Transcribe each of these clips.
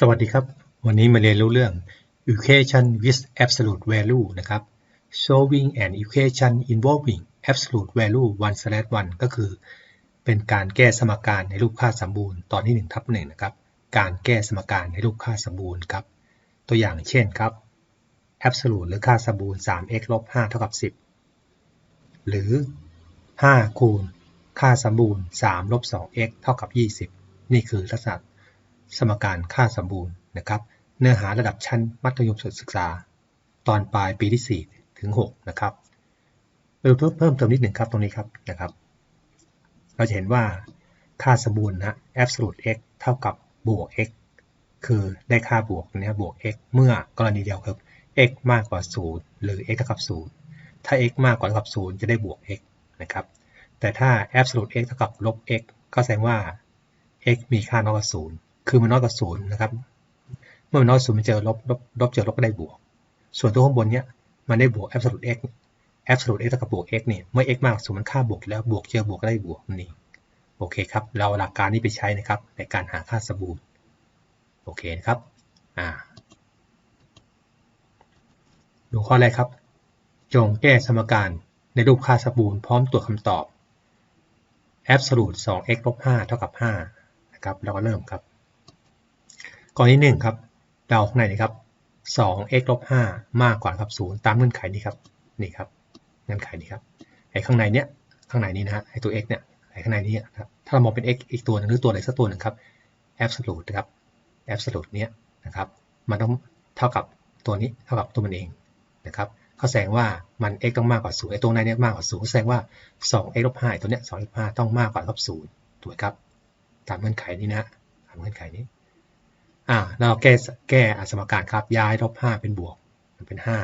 สวัสดีครับ วันนี้มาเรียนรู้เรื่อง equation with absolute value นะครับ solving an equation involving absolute value 1 slash 1ก็คือ เป็นการแก้สมการในรูปค่าสมบูรณ์ตอนที่1ทับ1นะครับ การแก้สมการในรูปค่าสมบูรณ์ครับ ตัวอย่างเช่นครับ absolute หรือค่าสมบูรณ์ 3x ลบ5เท่ากับ 10 หรือ 5 คูณ ค่าสมบูรณ์3ลบ 2x เท่ากับ 20 นี่คือลักษณะ สมการค่าสมบูรณ์นะครับ เนื้อหาระดับชั้นมัธยมศึกษา ตอนปลายปีที่ 4 ถึง 6 นะครับเพิ่มเพิ่มเติมนิดหนึ่งครับตรงนี้ครับนะครับ เราจะเห็นว่าค่าสมบูรณ์นะ absolute x เท่ากับบวก x คือได้ค่าบวกนี้บวก x เมื่อกรณีเดียวครับ x มากกว่า 0 หรือ x เท่ากับ 0 ถ้า x มากกว่าเท่ากับ 0 จะได้บวก x นะครับ แต่ถ้า absolute x เท่ากับลบ x ก็แสดงว่า x มีค่าน้อยกว่า 0 คือมันน้อยกว่าศูนย์นะครับ เมื่อมันน้อยศูนย์มันเจอลบลบลบเจอลบก็ได้บวก ส่วนตัวข้างบนเนี้ยมันได้บวก absolute x absolute x เท่ากับบวก x นี่ยเมื่อ x มากศูนย์มันค่าบวกแล้วบวกเจอบวกก็ได้บวกนี่โอเคครับ เราหลักการนี้ไปใช้นะครับ ในการหาค่าสมบูรณ์โอเคนะครับอ่าดูข้อแรกครับ จงแก้สมการในรูปค่าสมบูรณ์พร้อมตรวจคำตอบ absolute 2x ลบ5เท่ากับ5นะครับเราก็เริ่มครับ กรณีหนึ่งครับเดาข้างในนี้ครับ 2x ลบ5มากกว่าครับ0ตามเงื่อนไขนี้ครับนี่ครับเงื่อนไขนี้ครับไอ้ข้างในเนี้ยข้างในนี้นะฮะไอ้ตัว x เนี่ยไอ้ข้างในนี้ครับถ้าเรามองเป็น x อีกตัวนึงหรือตัวอะไรสักตัวหนึ่งครับ absolute นะครับ absolute เนี้ยนะครับมันต้องเท่ากับตัวนี้เท่ากับตัวมันเองนะครับเขาแสดงว่ามัน x ต้องมากกว่า0ไอ้ตรงในเนี้ยมากกว่า0แสดงว่า 2x ลบ5ตัวเนี้ย2ลบ5ต้องมากกว่าลบ0ถูกไหมครับตามเงื่อนไขนี้นะตามเงื่อนไขนี้ อ่าเราแก้แก้สมการครับ ย้ายลบห้าเป็นบวกเป็นห้า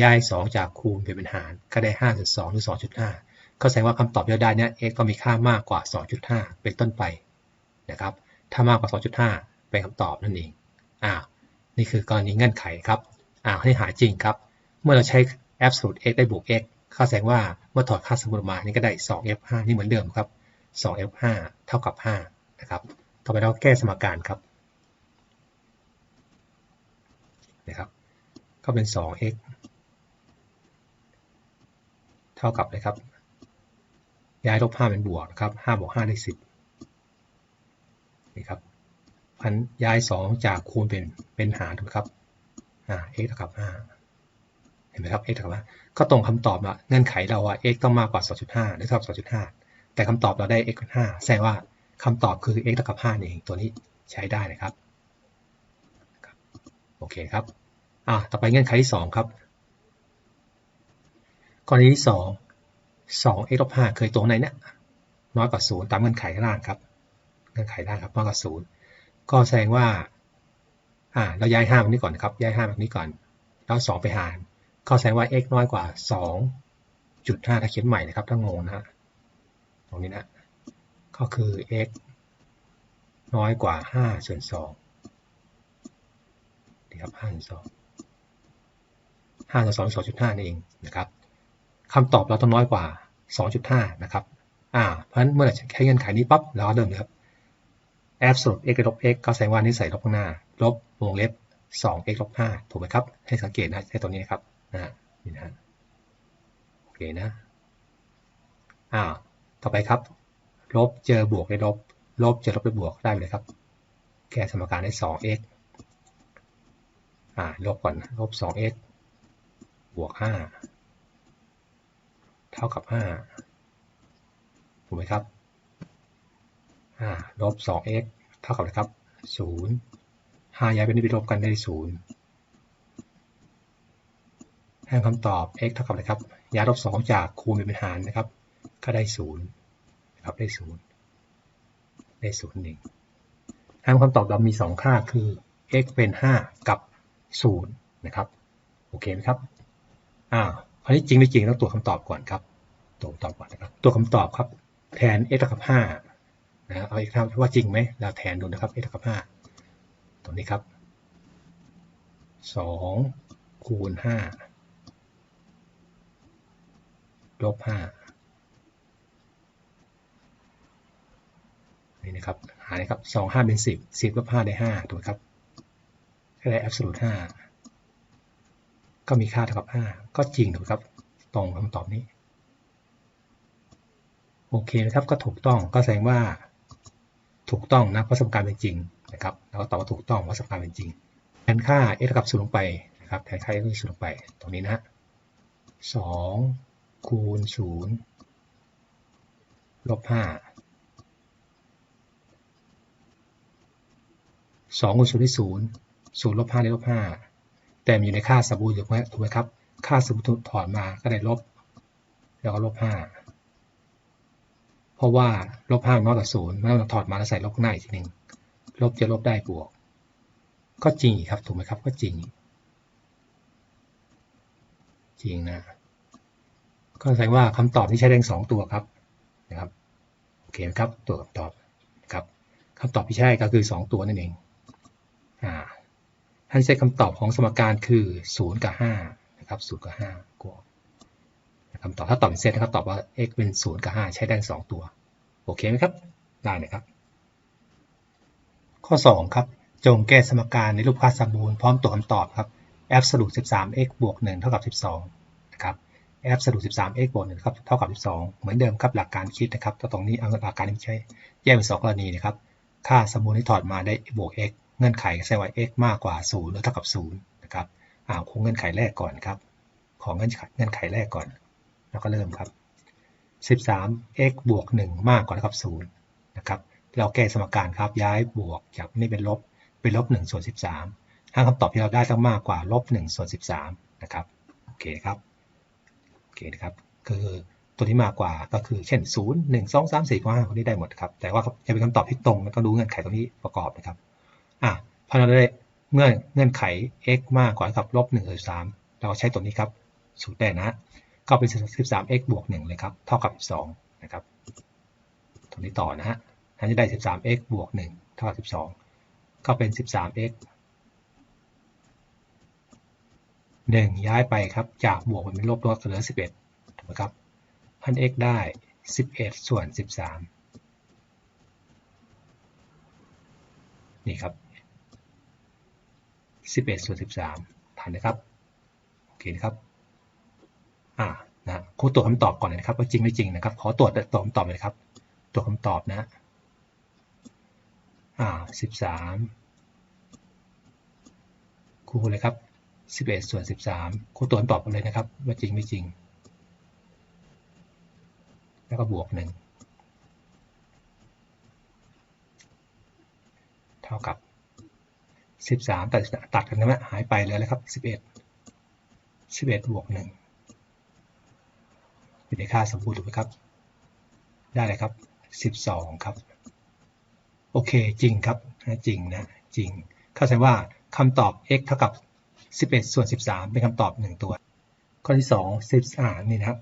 ย้ายสองจากคูณเป็นหาร ก็ได้ห้าจุดสองหรือสองจุดห้าก็แสดงว่าคำตอบที่ได้เนี่ย x ก็มีค่ามากกว่า 2.5 เป็นต้นไปนะครับ ถ้ามากกว่า 2.5 เป็นคำตอบนั่นเองอ่านี่คือกรณีเงื่อนไขครับอ่าให้หาจริงครับ เมื่อเราใช้ absolute x ได้บวก x เขาแสดงว่าเมื่อถอดค่าสมมติมานี่ก็ได้ 2f5 นี่เหมือนเดิมครับ 2f5 เท่ากับ5นะครับ ต่อไปเราแก้สมการครับ นะครับ ก็เป็น 2x เท่ากับเลยครับ ย้ายลบ 5 เป็นบวกนะครับ5บวก5ได้ 10นี่ครับพันย้าย 2 จากคูณเป็นเป็นหารถูกครับอ่า x เท่ากับ 5 เห็นไหมครับ x เท่ากับ5ก็ตรงคำตอบละเงื่อนไขเราว่า x ต้องมากกว่า 2.5หรือเท่ากับ2.5 แต่คำตอบเราได้ x เป็น5แสดงว่าคำตอบคือ x เท่ากับ5เองตัวนี้ใช้ได้นะครับ โอเคครับอ่าต่อไปเงื่อนไขที่ 2 ครับ กรณีที่ 2 2 x ลบ5เคยตรงไหนเนี่ยน้อยกว่า 0 ตามเงื่อนไขข้างล่างครับ เงื่อนไขล่างครับน้อยกว่า 0 ก็แสดงว่าอ่าเราย้าย5แบบนี้ก่อนครับย้าย5แบบนี้ก่อน แล้ว 2 ไปหารก็แสดงว่า x น้อยกว่า 2.5 ถ้าเขียนใหม่นะครับถ้างงนะฮะตรงนี้นะก็คือ x น้อยกว่า5ส่วน2 ครับห้าสองห้าสองสองจุดห้านี่เองนะครับคำตอบเราต้องน้อยกว่าสองจุดห้านะครับอ่าเพราะฉะนั้นเมื่อเราใช้เงื่อนไขนี้ปั๊บเราก็เริ่มเลยครับ absolute x ลบ x ก็แสดงว่านี่ใส่ลบข้างหน้า ลบวงเล็บ 2x ลบ5ถูกไหมครับ ให้สังเกตนะใช้ตัวนี้ครับนะนี่นะโอเคนะอ่าต่อไปครับ ลบเจอบวกได้ลบ ลบเจอลบได้บวกได้เลยครับ แก้สมการได้ 2x อ่าลบก่อนลบ 2x บวก 5 เท่ากับ 5 ถูกไหมครับอ่าลบ 2x เท่ากับอะไรครับ 0 5 ย้ายไปนี่ไปลบกันได้ 0 ให้คำตอบ x เท่ากับอะไรครับ ย้ายลบ 2 จากคูณเป็นหารนะครับ ก็ได้ 0 นะครับ ได้ 0 ได้0นึ่งให้คำตอบเรามี 2 ค่าคือ x เป็น 5 กับ ศูนย์นะครับโอเคไหมครับอ่าคราวนี้จริงไม่จริงต้องตรวจคำตอบก่อนครับตรวจคำตอบก่อนนะครับตัวคำตอบครับแทน x เท่ากับห้านะเอาอีกครั้งว่าจริงไหมเราแทนดูนะครับ x เท่ากับห้าตรงนี้ครับสองคูณห้าลบห้านี่นะครับหาเลยครับสองห้าเป็นสิบสิบลบห้าได้ห้าถูกไหมครับ ก็ได้ absolute 5ก็มีค่าเท่ากับ 5 ก็จริงถูกครับ ตรงคำตอบนี้ โอเคนะครับ ก็ถูกต้อง ก็แสดงว่าถูกต้องนะเพระสมการณ์เป็นจริงนะครับแล้วก็ตอบว่าถูกต้องเพระสมการณ์เป็นจริง แทนค่า x เท่ากับ0ลงไปนะครับ แทนค่า x เท่ากับ0ลงไป ตรงนี้นะ2คูณ0ลบ5 2คูณ0ได้ 0 0ลบ5ได้ลบ5แต่มีอยู่ในค่าสมบูรณ์ถูกไหมถูกไหมครับ ค่าสมบูรณ์ถอดมาก็ได้ลบ แล้วก็ลบ5เพราะว่าลบ5น้อยกว่า0ไม่ต้อถอดมาแล้วใส่ลบหน้าอีกทีหนึ่งลบจะลบได้บวก ก็จริงครับถูกไหมครับ ก็จริง จริงนะ ก็แสดงว่าคำตอบที่ใช้ได้สองตัวครับนะครับโอเคครับตัวคำตอบครับคำตอบที่ใช่ก็คือ 2 ตัวนั่นเองอ่า ท่านใช้คำตอบของสมการคือ 0 กับ5นะครับ0กับ5กวคำตอบถ้าตอบเป็นเซตนะครับตอบว่า x เป็น 0 กับ 5 ใช้ได้ 2 ตัว โอเคไหมครับ ได้นะครับ ข้อ 2 ครับ จงแก้สมการในรูปค่าสมบูรณ์พร้อมตัวคำตอบครับ absolute 13x บวก 1 เท่ากับ 12 นะครับ absolute 13x บวก1ครับเท่ากับ 12 เหมือนเดิมครับหลักการคิดนะครับตรงนี้เอาหลักการที่ใช้แยกเป็น 2 กรณีนะครับ ค่าสมบูรณ์ที่ถอดมาได้บวก x เงื่อนไขแสดงว่า x มากกว่า 0 หรือเท่ากับ 0 นะครับอ่าคงเงื่อนไขแรกก่อนครับ ของเงื่อนไขเงื่อนไขแรกก่อน แล้วก็เริ่มครับ 13x บวก 1 มากกว่าเท่ากับ 0 นะครับ เราแก้สมการครับ ย้ายบวกจากนี่เป็นลบ เป็นลบ1ส่วน13ถ้าคำตอบที่เราได้ต้องมากกว่าลบ1ส่วน13 นะครับ โอเคครับ โอเคนะครับ คือตัวที่มากกว่าก็คือเช่น 0 1 2 3 4 5คนนี้ได้หมดครับ แต่ว่าจะเป็นคำตอบที่ตรงต้องดูเงื่อนไขตรงนี้ประกอบนะครับ อะพอเราได้เงื่อนเงื่อนไข x มากกว่ากับลบ1ส่วน3เราใช้ตัวนี้ครับ สูตรได้นะ ก็เป็น 13x บวก 1 เลยครับ เท่ากับ 12 นะครับ ตรงนี้ต่อนะฮะท่านจะได้ 13x บวก 1 เท่ากับ 12 ก็เป็น 13x 1 ย้ายไปครับ จากบวกเป็นลบลดเหลือ 11 ถูกไหมครับพัน x ได้ 11 ส่วน 13 นี่ครับ 11 ส่วน 13ผ่านนะครับ โอเคนะครับ อ่า นะครูตรวจคำตอบก่อนเลยนะครับ ว่าจริงไม่จริงนะครับ ขอตรวจตรวจคำตอบเลยครับ ตรวจคำตอบนะ อ่า 13ครูเลยครับ 11 ส่วน 13ครูตรวจคำตอบกันเลยนะครับ ว่าจริงไม่จริง แล้วก็บวก 1 เท่ากับ 13ตัดตัดกันนะหายไปเลยแล้วครับ11 11บวก1เป็นในค่าสมบูรณ์ถูกไหมครับ ได้เลยครับ12ครับ โอเคจริงครับจริงนะจริง เข้าใจว่าคำตอบ x เท่ากับ 11 ส่วน 13 เป็นคำตอบ 1 ตัว ข้อที่ 2 10อ่านี่นะครับ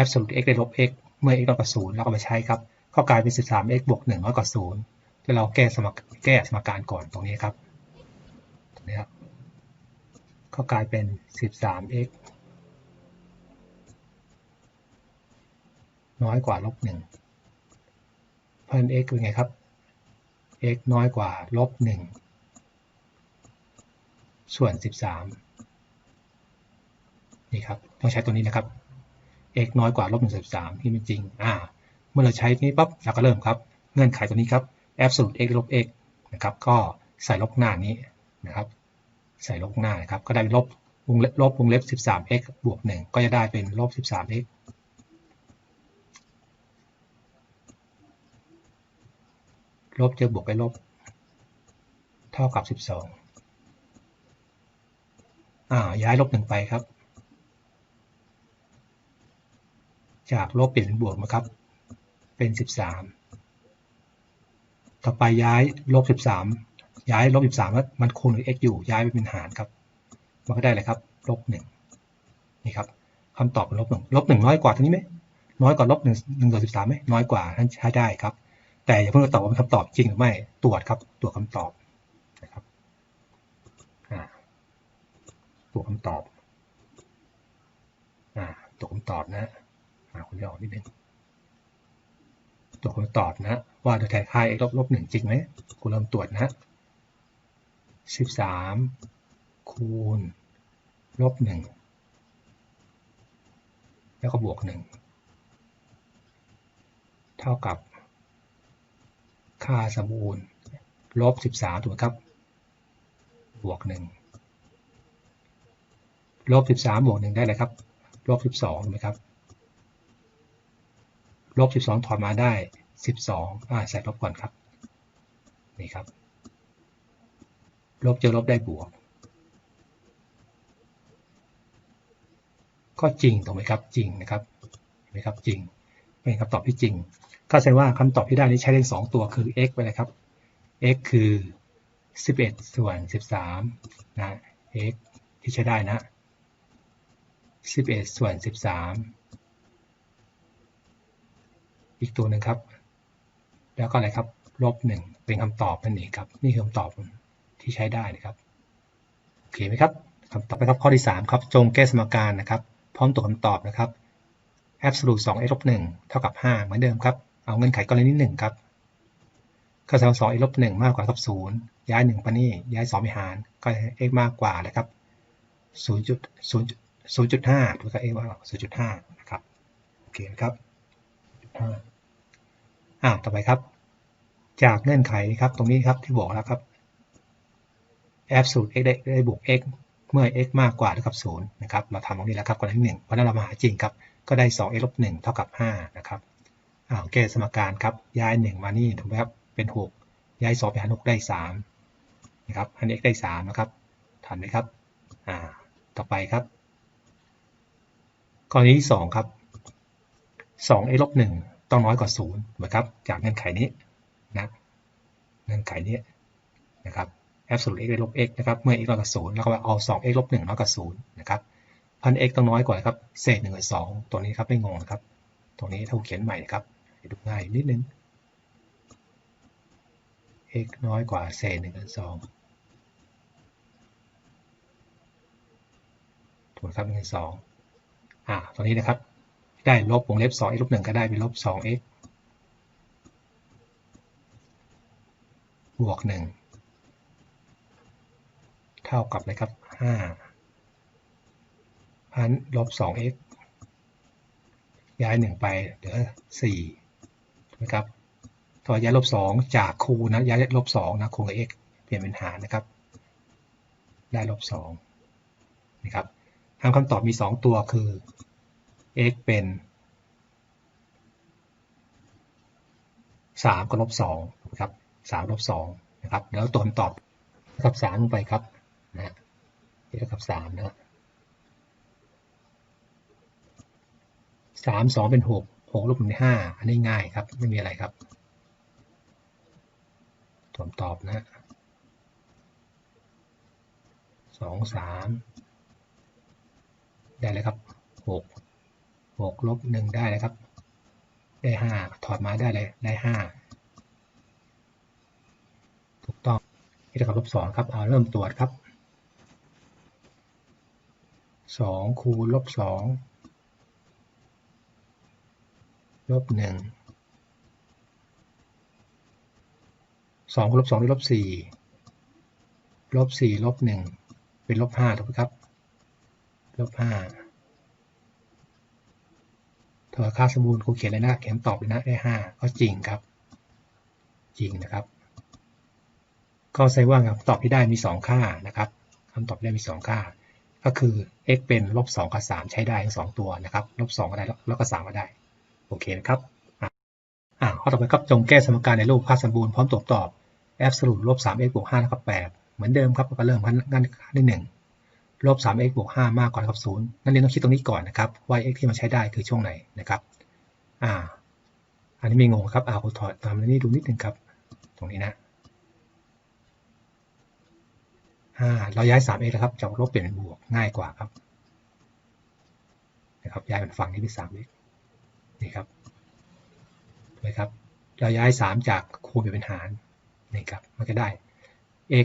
absolute x ได้ลบ x เมื่อ x น้อยกว่า0เราก็มาใช้ครับ ก็กลายเป็น 13x บวก1น้อยกว่า0 เราแก้สมการแก้สมการก่อนตรงนี้ครับตรงนี้ครับก็กลายเป็น 13x น้อยกว่าลบ1เพราะฉะนั้น x เป็นไงครับ x น้อยกว่าลบ1ส่วน 13 นี่ครับ ต้องใช้ตัวนี้นะครับ x น้อยกว่าลบ1ส่วน13ที่เป็นจริง อ่า เมื่อเราใช้นี้ปั๊บเราก็เริ่มครับ เงื่อนไขตัวนี้ครับ absolute x ลบ x นะครับ ก็ใส่ลบหน้านี้นะครับ ใส่ลบหน้านะครับ ก็ได้ลบวงเล็บลบวงเล็บ 13x บวก 1 ก็จะได้เป็นลบ 13x ลบเจอบวกไปลบ เท่ากับ 12อ่าย้ายลบหนึ่งไปครับ จากลบเปลี่ยนเป็นบวกนะครับ เป็น 13 ต่อไปย้ายลบ 13 ย้ายลบ 13แล้วมันคูณหรือ x อยู่ ย้ายไปเป็นหารครับ มันก็ได้เลยครับ ลบ 1 นี่ครับคำตอบเป็นลบ 1 ลบ 1 น้อยกว่าตัวนี้ไหม น้อยกว่าลบ 1 1ต่อ13ไหมน้อยกว่าท่านใช้ได้ครับ แต่อย่าเพิ่งตอบว่าเป็นคำตอบจริงหรือไม่ ตรวจครับ ตรวจคำตอบนะครับตรวจคำตอบอตรวจคำตอบนะอ่าคุณจะออกนิดนึง ตรวคำตอบนะว่าโดยแทนค่า x ลบลบหนึ่งจริงไหมคุณเริ่มตรวจนะสิบสามคูณลบหนึ่งแล้วก็บวกหนึ่งเท่ากับ ค่าสมบูรณ์ลบสิบสามถูกไหมครับ บวกหนึ่งลบสิบสามบวกหนึ่งได้เลยครับลบสิบสองถูกไหมครับ ลบสิบสองถอนมาได้สิบสองอ่าใส่ลบก่อนครับ นี่ครับ ลบเจอลบได้บวก ก็จริงถูกไหมครับ จริงนะครับเห็นไหมครับจริง เป็นคำตอบที่จริง ก็แสดงว่าคำตอบที่ได้นี้ใช้เลขสองตัวคือ x ไปเลยครับ x คือ 11 ส่วน 13 นะ x ที่ใช้ได้นะ 11 ส่วน 13 อีกตัวหนึ่งครับ แล้วก็อะไรครับลบ1เป็นคำตอบนั่นเองครับ นี่คือคำตอบที่ใช้ได้นะครับโอเคไหมครับคำตอบไปครับข้อที่ 3 ครับ จงแก้สมการนะครับ พร้อมตัวคำตอบนะครับ absolute 2 x ลบ1เท่ากับ 5 เหมือนเดิมครับ เอาเงื่อนไขกรณีที่1ครับก็แสดง2 x ลบ1มากกว่ากับ 0 ย้าย 1 ไปนี่ ย้าย2ไปหาร ก็ x มากกว่าเลยครับ0.0 0.5ถูกไหม x มากกว่า0.5นะครับ โอเคครับ อ่าต่อไปครับ จากเงื่อนไขครับตรงนี้ครับที่บอกแล้วครับ absolute x ได้ได้บวก x เมื่อ x มากกว่าเท่ากับ0นะครับเราทำตรงนี้แล้วครับกรณีที่ 1 เพราะนั้นเรามาหาจริงครับ ก็ได้ 2x ลบ1เท่ากับ 5 นะครับอ้าวแก้สมการครับ ย้าย 1 มานี่ถูกไหมครับเป็น 6 ย้าย 2 ไปหาร6ได้ 3 นะครับอันนี้ x ได้ 3 นะครับทันไหมครับอ่าต่อไปครับ กรณีที่ 2 ครับ 2x ลบ1 ต้องน้อยกว่า0นะครับจากเงื่อนไขนี้นะเงื่อนไขนี้นะครับ absolute x ได้ลบ x นะครับเมื่อ x น้อยกว่า0แล้วก็เอา 2x ลบ1น้อยกว่า0นะครับพัน x ต้องน้อยกว่าครับเศษ1กับ2ตัวนี้ครับไม่งงนะครับตรงนี้ถ้าเขียนใหม่นะครับดูง่ายนิดนึง x น้อยกว่าเศษ1กับ2ถูกครับ1กับ2อ่าตรงนี้นะครับ ได้ลบวงเล็บ 2 x ลบ1ก็ได้เป็นลบ 2x บวก 1 เท่ากับเลยครับ5พันลบ 2x ย้าย 1 ไปเหลือ4นะครับต่อย้ายลบ 2 จากคูณนะย้ายลบ 2 นะคูณกับ x เปลี่ยนเป็นหารนะครับ ได้ลบ 2 นะครับทางคำตอบมี 2 ตัวคือ x เป็น3กับลบ2นะครับ3ลบ2นะครับแล้วตัวคำตอบกับ3ลงไปครับนะเท่ากับ3นะสามสองเป็นหกหกลบหนึ่งห้าอันนี้ง่ายครับ ไม่มีอะไรครับผมตอบนะสองสามได้เลยครับหก หกลบหนึ่งได้เลยครับ ได้ห้าถอดมาได้เลยได้ห้าถูกต้องนี่เท่ากับลบสองครับเอาเริ่มตรวจครับสองคูณลบสองลบหนึ่งสองลบสองได้ลบสี่ลบสี่ลบหนึ่งเป็นลบห้าถูกไหมครับ ลบห้า ค่าสมบูรณ์ครูเขียนเลยนะเขียนตอบเลยนะได้ห้าก็จริงครับ จริงนะครับ ก็แสดงว่าคำตอบที่ได้มีสองค่านะครับคำตอบได้มีสองค่า ก็คือ x เป็นลบสองกับสามใช้ได้ทั้งสองตัวนะครับลบสองก็ได้แล้วก็สามก็ได้โอเคนะครับอ่าข้อต่อไปครับจงแก้สมการในรูปภาสมบูรณ์พร้อมตรวจตอบ absolute ลบ 3x บวก5เท่ากับ8เหมือนเดิมครับก็เริ่มงานที่1 ลบ 3x บวก 5 มากกว่าเท่ากับ 0 นั่นเองต้องคิดตรงนี้ก่อนนะครับว่า x ที่มาใช้ได้คือช่วงไหนนะครับอ่าอันนี้ไม่งงครับอ่าผมถอดตามนี้ดูนิดนึงครับ ตรงนี้นะอ่าเราย้าย 3x แล้วครับ จากลบเปลี่ยนเป็นบวกง่ายกว่าครับนะครับย้ายเป็นฝั่งนี้เป็น 3x นี่ครับนะครับ เราย้าย 3 จากคูณเป็นหารนี่ครับ มันก็ได้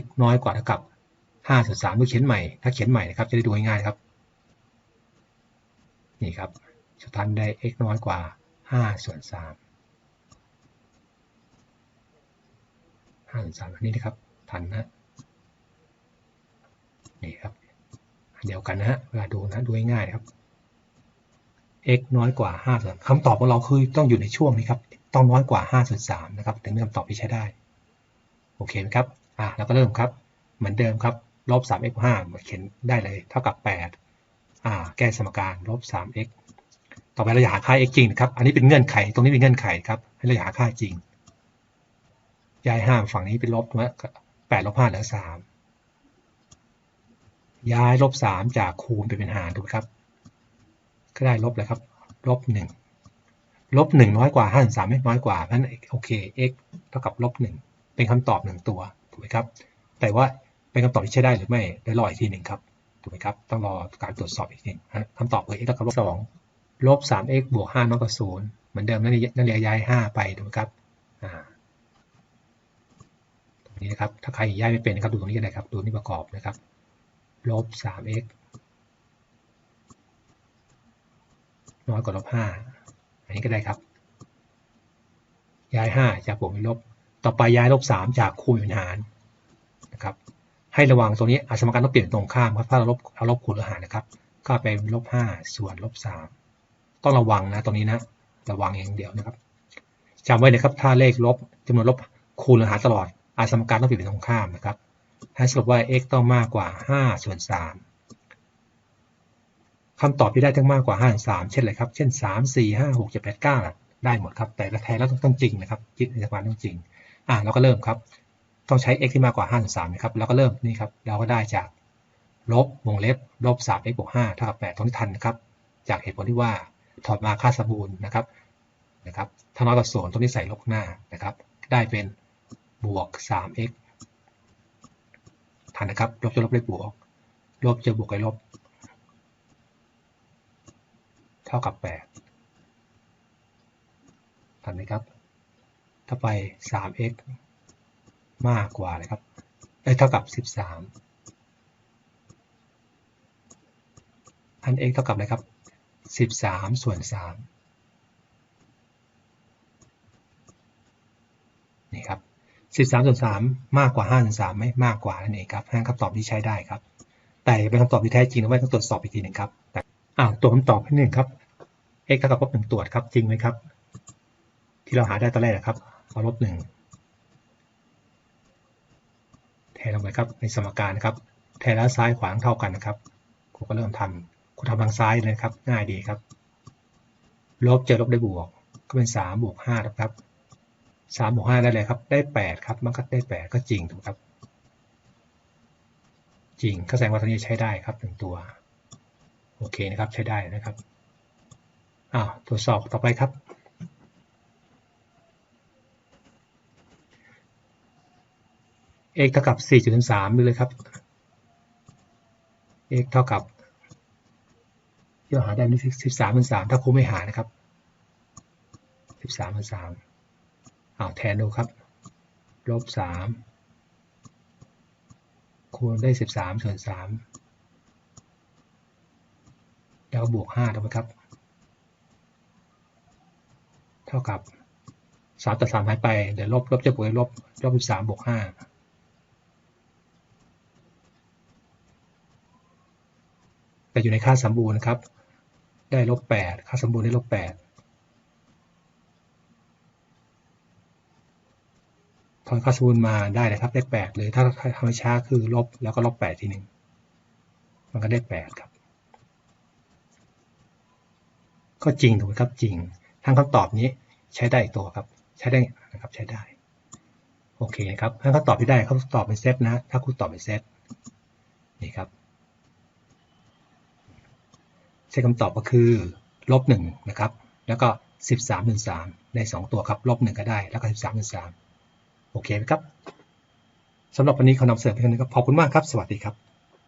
x น้อยกว่าเท่ากับ 5ส่วน3เมื่อเขียนใหม่ ถ้าเขียนใหม่นะครับ จะได้ดูง่ายๆครับ นี่ครับสุดท้ายได้ x น้อยกว่า 5 ส่วน 3 5 ส่วน 3 อันนี้นะครับ ทันนะ นี่ครับ เดียวกันนะฮะ เวลาดูนะ ดูง่ายๆครับ x น้อยกว่า 5 ส่วนคำตอบของเราคือต้องอยู่ในช่วงนี้ครับ ต้องน้อยกว่า 5 ส่วน 3 นะครับ ถึงเป็นคำตอบที่ใช้ได้ โอเคไหมครับ อ่าแล้วก็เริ่มครับ เหมือนเดิมครับ ลบ 3x 5มาเขียนได้เลย เท่ากับ 8 อ่า แก้สมการลบ 3x ต่อไปเราอยากหาค่า x จริงนะครับ อันนี้เป็นเงื่อนไข ตรงนี้เป็นเงื่อนไขครับ ให้เราอยากหาค่าจริง ย้าย5ฝั่งนี้เป็นลบนะ8ลบ5เหลือ3ย้ายลบ3จากคูณไปเป็นหารถูกไหมครับ ก็ได้ลบเลยครับ ลบ1ลบ1น้อยกว่า5 3ไม่น้อยกว่าเพราะฉะนั้นโอเค x เท่ากับลบ1เป็นคำตอบ1ตัวถูกไหมครับ แต่ว่า เป็นคำตอบที่ใช้ได้หรือไม่ได้รออีกทีหนึ่งครับถูกไหมครับต้องรอการตรวจสอบอีกทีคำตอบคือ x เท่ากับลบ2ลบ 3x บวก5น้อยกว่า0เหมือนเดิมนั่นนั่นเรียกย้าย5ไปถูกไหมครับอ่าตรงนี้นะครับถ้าใครย้ายไม่เป็นนะครับดูตรงนี้ก็ได้ครับดูนี่ประกอบนะครับลบ 3x น้อยกว่าลบ5อันนี้ก็ได้ครับ ย้าย5จากบวกเป็นลบ ต่อไปย้ายลบ3จากคูณเป็นหารนะครับ ให้ระวังตรงนี้อาสมการต้องเปลี่ยนตรงข้ามครับถ้าเราลบเอาลบคูณหรือหารนะครับ ก็เป็นลบ5ส่วนลบ3ต้องระวังนะตรงนี้นะระวังอย่างเดียวนะครับจำไว้เลยครับถ้าเลขลบจำนวนลบคูณหรือหารตลอด อาสมการต้องเปลี่ยนเป็นตรงข้ามนะครับให้สรุปว่า x ต้องมากกว่า5ส่วน3คำตอบที่ได้ทั้งมากกว่า5 3เช่นอะไรครับ เช่น 3 4 5 6 7 8 9ได้หมดครับ แต่ละแทนแล้วต้องจริงนะครับคิดในสมการต้องจริง อะเราก็เริ่มครับ ต้องใช้ x ที่มากกว่า 5 3นะครับแล้วก็เริ่มนี่ครับเราก็ได้จากลบวงเล็บลบ 3x บวก5เท่ากับ8ตรงที่ทันนะครับ จากเหตุผลที่ว่าถอดมาค่าสมบูรณ์นะครับนะครับถ้าน้อยกว่าศูนย์ตรงนี้ใส่ลบหน้านะครับ ได้เป็นบวก 3x ทันนะครับ ลบจะลบได้บวก ลบจะบวกกับลบ เท่ากับ 8 ทันไหมครับ ถ้าไป 3x มากกว่าเลยครับได้เท่ากับ 13อัน x เท่ากับอะไรครับ 13 ส่วน 3 นี่ครับ 13 ส่วน 3 มากกว่า 5 ส่วน 3 ไม่มากกว่านั่นเองครับนั่นคำตอบที่ใช้ได้ครับ แต่เป็นคำตอบที่แท้จริงนะว่าต้องตรวจสอบอีกทีหนึ่งครับแต่อ่าตัวคำตอบที่หนึ่งครับ x เท่ากับลบหนึ่งตรวจครับ จริงไหมครับ ที่เราหาได้ตอนแรกนะครับเอาลบหนึ่งแท นลงไปครับในสมการนะครับแทนแล้วซ้ายขวางเท่ากันนะครับครูก็เริ่มทำครูทำทางซ้ายเลยครับ ง่ายดีครับ ลบเจอลบได้บวก ก็เป็นสามบวกห้าครับสามบวกห้าได้เลยครับ ได้แปดครับมันก็ได้แปดก็จริงถูกครับ จริงก็แสดงว่าตัวนี้ใช้ได้ครับหนึ่งตัว โอเคนะครับ ใช้ได้นะครับอ้าวตรวจสอบต่อไปครับ x เท่ากับ4.3ดูเลยครับ x เท่ากับที่เราหาได้นี่13เป็น3ถ้าครูไม่หานะครับ 13เป็น3อ้าวแทนดูครับลบ3คูณได้ 13ส่วน3แล้วบวก5ถูกไหมครับ เท่ากับ3ต่อ3หายไป เดี๋ยวลบลบจะบวกลบลบ13บวก5 แต่อยู่ในค่าสมบูรณ์ครับ ได้ลบแปดค่าสมบูรณ์ได้ลบแปดถอนค่าสมบูรณ์มาได้เลยครับได้แปดเลยถ้าทำช้าคือลบแล้วก็ลบแปดทีหนึ่งมันก็ได้แปดครับ ก็จริงถูกไหมครับจริงทั้งคำตอบนี้ใช้ได้อีกตัวครับ ใช้ได้นะครับใช้ได้โอเคครับถ้าเขาตอบที่ได้เขาตอบเป็นเซตนะ ถ้าคุณตอบเป็นเซตนี่ครับ ช้คำตอบก็คือลบหนึ่งนะครับ แล้วก็สิบสามหนึ่งสามได้สองตัวครับลบหนึ่งก็ได้ แล้วก็สิบสามหนึ่งสามโอเคไหมครับสำหรับวันนี้ขอนำเสนอเพียงนี้ครับขอบคุณมากครับ สวัสดีครับ